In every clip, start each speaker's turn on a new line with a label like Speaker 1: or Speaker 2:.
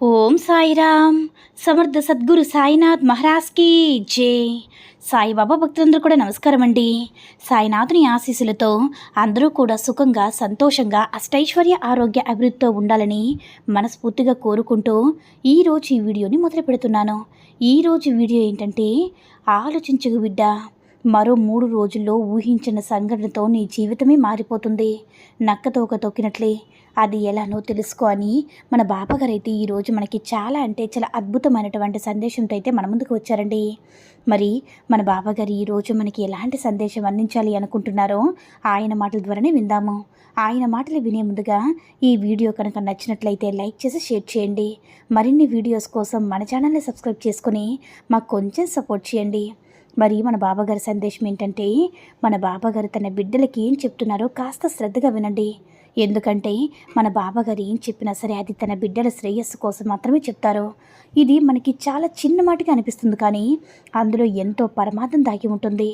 Speaker 1: Om Sairam. Samartha Sadguru Sainath మహారాజ్కి జై. సాయిబాబా భక్తులందరూ కూడా నమస్కారం అండి సాయినాథుని ఆశీస్సులతో అందరూ కూడా సుఖంగా సంతోషంగా అష్టైశ్వర్య ఆరోగ్య అభివృద్ధితో ఉండాలని మనస్ఫూర్తిగా కోరుకుంటూ ఈరోజు ఈ వీడియోని మొదలు పెడుతున్నాను. ఈరోజు వీడియో ఏంటంటే ఆలోచించగు బిడ్డ. మరో మూడు రోజుల్లో ఊహించిన సంఘటనతో నీ జీవితమే మారిపోతుంది. నక్కతోక తొక్కినట్లే. అది ఎలానో తెలుసుకో అని మన బాపగారు అయితే ఈరోజు మనకి చాలా అంటే చాలా అద్భుతమైనటువంటి సందేశంతో అయితే మన ముందుకు వచ్చారండి. మరి మన బాబాగారు ఈరోజు మనకి ఎలాంటి సందేశం అందించాలి అనుకుంటున్నారో ఆయన మాటల ద్వారానే విందాము. ఆయన మాటలు వినే ముందుగా ఈ వీడియో కనుక నచ్చినట్లయితే లైక్ చేసి షేర్ చేయండి. మరిన్ని వీడియోస్ కోసం మన ఛానల్ని సబ్స్క్రైబ్ చేసుకుని మాకు కొంచెం సపోర్ట్ చేయండి. మరి మన బాబాగారి సందేశం ఏంటంటే మన బాబాగారు తన బిడ్డలకి ఏం చెప్తున్నారో కాస్త శ్రద్ధగా వినండి. ఎందుకంటే మన బాబాగారు ఏం చెప్పినా సరే అది తన బిడ్డల శ్రేయస్సు కోసం మాత్రమే చెప్తారు. ఇది మనకి చాలా చిన్న మాటగా అనిపిస్తుంది కానీ అందులో ఎంతో పరమార్థం దాగి ఉంటుంది.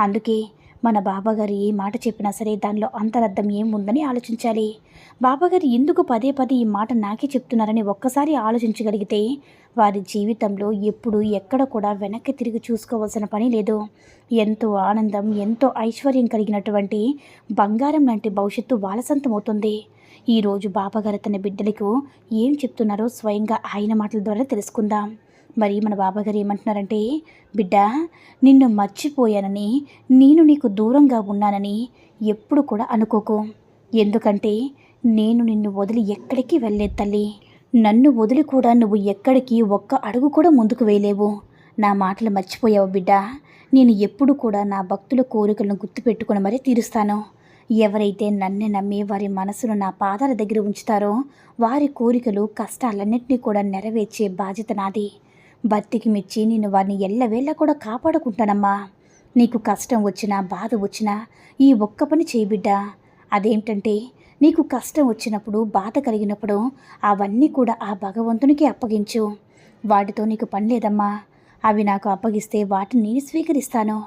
Speaker 1: అందుకే మన బాబాగారు ఏ మాట చెప్పినా సరే దానిలో అంతరర్థం ఏముందని ఆలోచించాలి. బాబాగారు ఎందుకు పదే పదే ఈ మాట నాకే చెప్తున్నారని ఒక్కసారి ఆలోచించగలిగితే వారి జీవితంలో ఎప్పుడు ఎక్కడ కూడా వెనక్కి తిరిగి చూసుకోవాల్సిన పని లేదు. ఎంతో ఆనందం ఎంతో ఐశ్వర్యం కలిగినటువంటి బంగారం లాంటి భవిష్యత్తు వాళ్ళ సొంతమవుతుంది ఈరోజు బాబాగారు తన బిడ్డలకు ఏం చెప్తున్నారో స్వయంగా ఆయన మాటల ద్వారా తెలుసుకుందాం. మరి మన బాబాగారు ఏమంటున్నారంటే బిడ్డ నిన్ను మర్చిపోయానని నేను నీకు దూరంగా ఉన్నానని ఎప్పుడు కూడా అనుకోకు. ఎందుకంటే నేను నిన్ను వదిలి ఎక్కడికి వెళ్ళలేదు తల్లి. నన్ను వదిలి కూడా నువ్వు ఎక్కడికి ఒక్క అడుగు కూడా ముందుకు వేయలేవు. నా మాటలు మర్చిపోయావు బిడ్డ. నేను ఎప్పుడు కూడా నా భక్తుల కోరికలను గుర్తుపెట్టుకుని మరీ తీరుస్తాను. ఎవరైతే నన్ను నమ్మి వారి మనసును నా పాదాల దగ్గర ఉంచుతారో వారి కోరికలు కష్టాలన్నింటినీ కూడా నెరవేర్చే బాధ్యత నాది. భర్తీకి మెచ్చి నేను వారిని ఎల్లవేళ్ళ కూడా కాపాడుకుంటానమ్మా. నీకు కష్టం వచ్చినా బాధ వచ్చినా ఈ ఒక్క పని చేయి అదేంటంటే నీకు కష్టం వచ్చినప్పుడు బాధ కలిగినప్పుడు అవన్నీ కూడా ఆ భగవంతునికి అప్పగించు. వాటితో నీకు పని లేదమ్మా. అవి నాకు అప్పగిస్తే వాటిని నేను స్వీకరిస్తాను.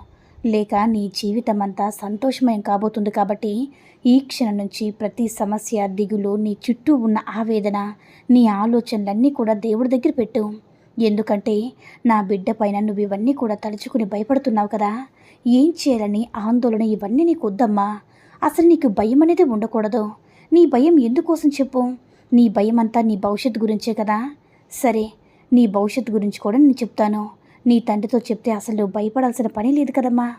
Speaker 1: లేక నీ జీవితం అంతా సంతోషమయం కాబోతుంది కాబట్టి ఈ క్షణం నుంచి ప్రతి సమస్య దిగులు నీ చుట్టూ ఉన్న ఆవేదన నీ ఆలోచనలన్నీ కూడా దేవుడి దగ్గర పెట్టు. ఎందుకంటే నా బిడ్డ పైన నువ్వు ఇవన్నీ కూడా తలుచుకుని భయపడుతున్నావు కదా. ఏం చేయాలని ఆందోళన ఇవన్నీ నీకు వద్దమ్మా అసలు నీకు భయం అనేది ఉండకూడదు. నీ భయం ఎందుకోసం చెప్పు. నీ భయం అంతా నీ భవిష్యత్తు గురించే కదా. సరే నీ భవిష్యత్తు గురించి కూడా నేను చెప్తాను. నీ తండ్రితో చెప్తే అసలు భయపడాల్సిన పని లేదు కదమ్మా.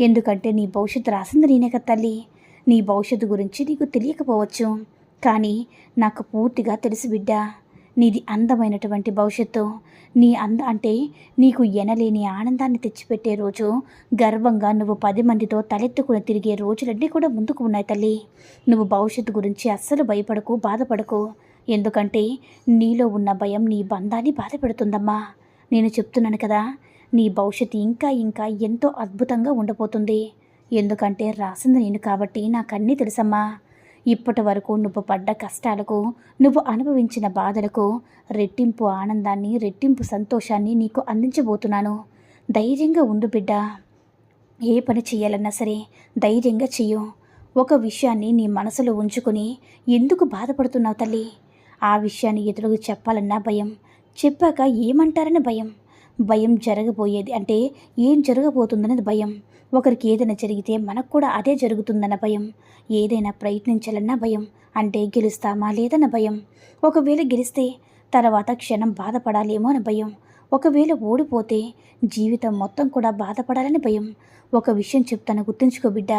Speaker 1: ఎందుకంటే నీ భవిష్యత్తు రాసింది నేనే కదా తల్లి. నీ భవిష్యత్తు గురించి నీకు తెలియకపోవచ్చు. కానీ నాకు పూర్తిగా తెలుసు బిడ్డ. నీది అందమైనటువంటి భవిష్యత్తు. నీ అంద అంటే నీకు ఎనలేని ఆనందాన్ని తెచ్చిపెట్టే రోజు గర్వంగా నువ్వు పది మందితో తలెత్తుకుని తిరిగే రోజులన్నీ కూడా ముందుకు ఉన్నాయి తల్లి. నువ్వు భవిష్యత్తు గురించి అస్సలు భయపడకు బాధపడకు. ఎందుకంటే నీలో ఉన్న భయం నీ బంధాన్ని బాధపెడుతుందమ్మా. నేను చెప్తున్నాను కదా నీ భవిష్యత్తు ఇంకా ఇంకా ఎంతో అద్భుతంగా ఉండబోతుంది. ఎందుకంటే రాసింది నేను కాబట్టి నాకన్నీ తెలుసమ్మా. ఇప్పటి వరకు నువ్వు పడ్డ కష్టాలకు నువ్వు అనుభవించిన బాధలకు రెట్టింపు ఆనందాన్ని రెట్టింపు సంతోషాన్ని నీకు అందించబోతున్నాను. ధైర్యంగా ఉండు బిడ్డ. ఏ పని చేయాలన్నా సరే ధైర్యంగా చెయ్యు. ఒక విషయాన్ని నీ మనసులో ఉంచుకుని ఎందుకు బాధపడుతున్నావు తల్లి? ఆ విషయాన్ని ఎదురుగా చెప్పాలన్నా భయం. చెప్పాక ఏమంటారని భయం? భయం జరగబోయేది అంటే ఏం జరగబోతుందనేది భయం. ఒకరికి ఏదైనా జరిగితే మనకు కూడా అదే జరుగుతుందన్న భయం. ఏదైనా ప్రయత్నించాలన్న భయం. అంటే గెలుస్తామా లేదన్న భయం. ఒకవేళ గెలిస్తే తర్వాత క్షణం బాధపడాలేమో అని భయం. ఒకవేళ ఓడిపోతే జీవితం మొత్తం కూడా బాధపడాలని భయం. ఒక విషయం చెప్తాను గుర్తుంచుకో బిడ్డ.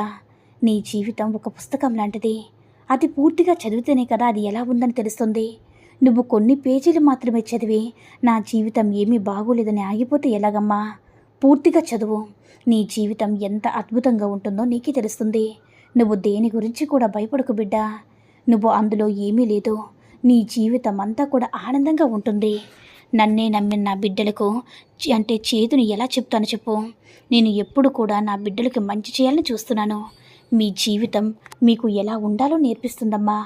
Speaker 1: నీ జీవితం ఒక పుస్తకం లాంటిది. అది పూర్తిగా చదివితేనే కదా అది ఎలా ఉందని తెలుస్తుంది. నువ్వు కొన్ని పేజీలు మాత్రమే చదివి నా జీవితం ఏమీ బాగోలేదని ఆగిపోతే ఎలాగమ్మా? పూర్తిగా చదువు. నీ జీవితం ఎంత అద్భుతంగా ఉంటుందో నీకే తెలుస్తుంది. నువ్వు దేని గురించి కూడా భయపడకు బిడ్డా. నువ్వు అందులో ఏమీ లేదు. నీ జీవితం అంతా కూడా ఆనందంగా ఉంటుంది. నన్నే నమ్మిన నా బిడ్డలకు అంటే చేతుని ఎలా చెప్తాను చెప్పు. నేను ఎప్పుడు కూడా నా బిడ్డలకి మంచి చేయాలని చూస్తున్నాను. మీ జీవితం మీకు ఎలా ఉండాలో నేర్పిస్తుందమ్మా.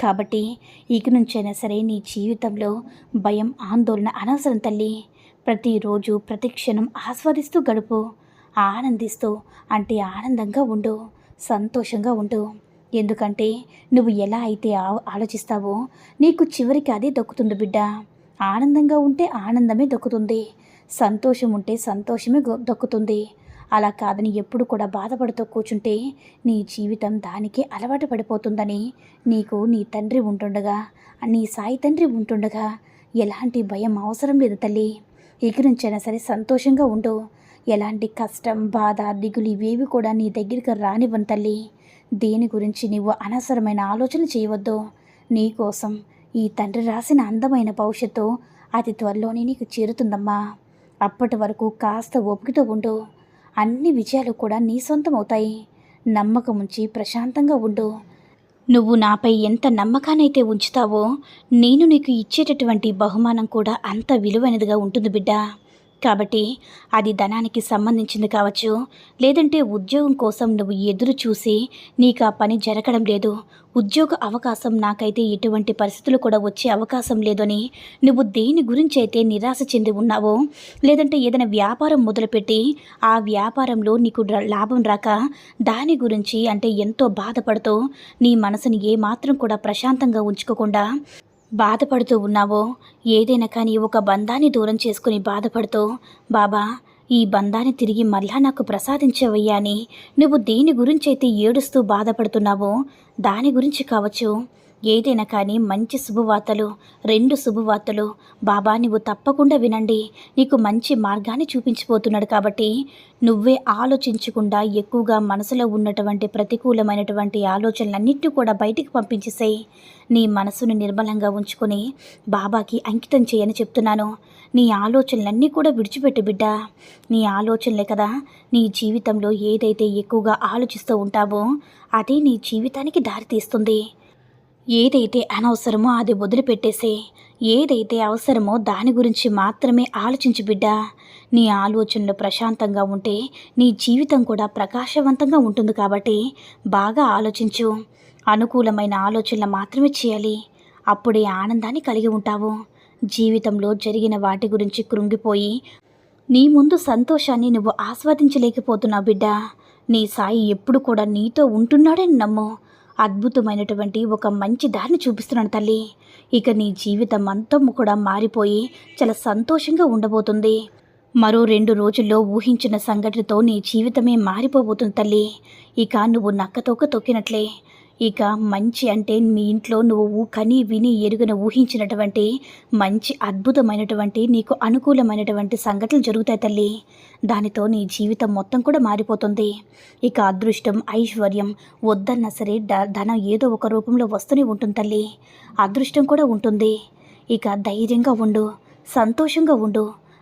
Speaker 1: కాబట్టి ఇక నుంచైనా సరే నీ జీవితంలో భయం ఆందోళన అనవసరం తల్లి. ప్రతిరోజు ప్రతి క్షణం ఆస్వాదిస్తూ గడుపు. ఆనందిస్తూ అంటే ఆనందంగా ఉండు సంతోషంగా ఉండు. ఎందుకంటే నువ్వు ఎలా అయితే ఆ- ఆలోచిస్తావో నీకు చివరికి అదే దక్కుతుంది బిడ్డ. ఆనందంగా ఉంటే ఆనందమే దక్కుతుంది. సంతోషం ఉంటే సంతోషమే దక్కుతుంది. అలా కాదని ఎప్పుడు కూడా బాధపడుతూ కూర్చుంటే నీ జీవితం దానికే అలవాటు పడిపోతుందని నీకు నీ తండ్రి ఉంటుండగా నీ సాయి తండ్రి ఉంటుండగా ఎలాంటి భయం అవసరం లేదు తల్లి. ఇక నుంచైనా సరే సంతోషంగా ఉండు. ఎలాంటి కష్టం బాధ దిగులు ఇవేవి కూడా నీ దగ్గరికి రానివ్వను తల్లి. దేని గురించి నీవు అనవసరమైన ఆలోచన చేయవద్దు. నీకోసం ఈ తండ్రి రాసిన అందమైన భవిష్యత్తు అతి త్వరలోనే నీకు చేరుతుందమ్మా. అప్పటి వరకు కాస్త ఓపికతో ఉండు. అన్ని విజయాలు కూడా నీ సొంతం అవుతాయి నమ్మకం ఉంచి ప్రశాంతంగా ఉండు. నువ్వు నాపై ఎంత నమ్మకానైతే ఉంచుతావో నేను నీకు ఇచ్చేటటువంటి బహుమానం కూడా అంత విలువైనదిగా ఉంటుంది బిడ్డా. కాబట్టి అది ధనానికి సంబంధించింది కావచ్చు. లేదంటే ఉద్యోగం కోసం నువ్వు ఎదురు చూసి నీకు ఆ పని జరగడం లేదు. ఉద్యోగ అవకాశం నాకైతే ఎటువంటి పరిస్థితులు కూడా వచ్చే అవకాశం లేదని నువ్వు దేని గురించి అయితే నిరాశ చెంది ఉన్నావో లేదంటే ఏదైనా వ్యాపారం మొదలుపెట్టి ఆ వ్యాపారంలో నీకు లాభం రాక దాని గురించి అంటే ఎంతో బాధపడుతూ నీ మనసుని ఏమాత్రం కూడా ప్రశాంతంగా ఉంచుకోకుండా బాధపడుతూ ఉన్నావో? ఏదైనా కానీ ఒక బంధాన్ని దూరం చేసుకుని బాధపడుతూ బాబా ఈ బంధాన్ని తిరిగి మళ్ళా నాకు ప్రసాదించవయ్యా అని నువ్వు దేని గురించి అయితే ఏడుస్తూ బాధపడుతున్నావో దాని గురించి కావచ్చు. ఏదైనా కానీ మంచి శుభవార్తలు రెండు శుభవార్తలు బాబా నువ్వు తప్పకుండా వినండి. నీకు మంచి మార్గాన్ని చూపించిపోతున్నాడు కాబట్టి నువ్వే ఆలోచించకుండా ఎక్కువగా మనసులో ఉన్నటువంటి ప్రతికూలమైనటువంటి ఆలోచనలన్నిటి కూడా బయటికి పంపించేసేయి. నీ మనసును నిర్మలంగా ఉంచుకొని బాబాకి అంకితం చేయని చెప్తున్నాను. నీ ఆలోచనలన్నీ కూడా విడిచిపెట్టు బిడ్డ. నీ ఆలోచనలే కదా నీ జీవితంలో ఏదైతే ఎక్కువగా ఆలోచిస్తూ ఉంటావో అదే నీ జీవితానికి దారితీస్తుంది. ఏదైతే అనవసరమో అది వదిలిపెట్టేసే. ఏదైతే అవసరమో దాని గురించి మాత్రమే ఆలోచించు బిడ్డ. నీ ఆలోచనలు ప్రశాంతంగా ఉంటే నీ జీవితం కూడా ప్రకాశవంతంగా ఉంటుంది కాబట్టి బాగా ఆలోచించు. అనుకూలమైన ఆలోచనలు మాత్రమే చేయాలి. అప్పుడే ఆనందాన్ని కలిగి ఉంటావు. జీవితంలో జరిగిన వాటి గురించి కృంగిపోయి నీ ముందు సంతోషాన్ని నువ్వు ఆస్వాదించలేకపోతున్నావు బిడ్డ. నీ సాయి ఎప్పుడు కూడా నీతో ఉంటున్నాడని నమ్ము. అద్భుతమైనటువంటి ఒక మంచి దారిని చూపిస్తున్నాను తల్లి. ఇక నీ జీవితం అంతం కూడా మారిపోయి చాలా సంతోషంగా ఉండబోతుంది. మరో రెండు రోజుల్లో ఊహించిన సంఘటనతో నీ జీవితమే మారిపోబోతుంది తల్లి. ఇక నువ్వు నక్కతోక తొక్కినట్లే. ఇక మంచి అంటే మీ ఇంట్లో నువ్వు కని విని ఎరుగన ఊహించినటువంటి మంచి అద్భుతమైనటువంటి నీకు అనుకూలమైనటువంటి సంఘటనలు జరుగుతాయి తల్లి. దానితో నీ జీవితం మొత్తం కూడా మారిపోతుంది. ఇక అదృష్టం ఐశ్వర్యం వద్దన్నా సరే ధనం ఏదో ఒక రూపంలో వస్తూనే ఉంటుంది తల్లి. అదృష్టం కూడా ఉంటుంది. ఇక ధైర్యంగా ఉండు సంతోషంగా ఉండు.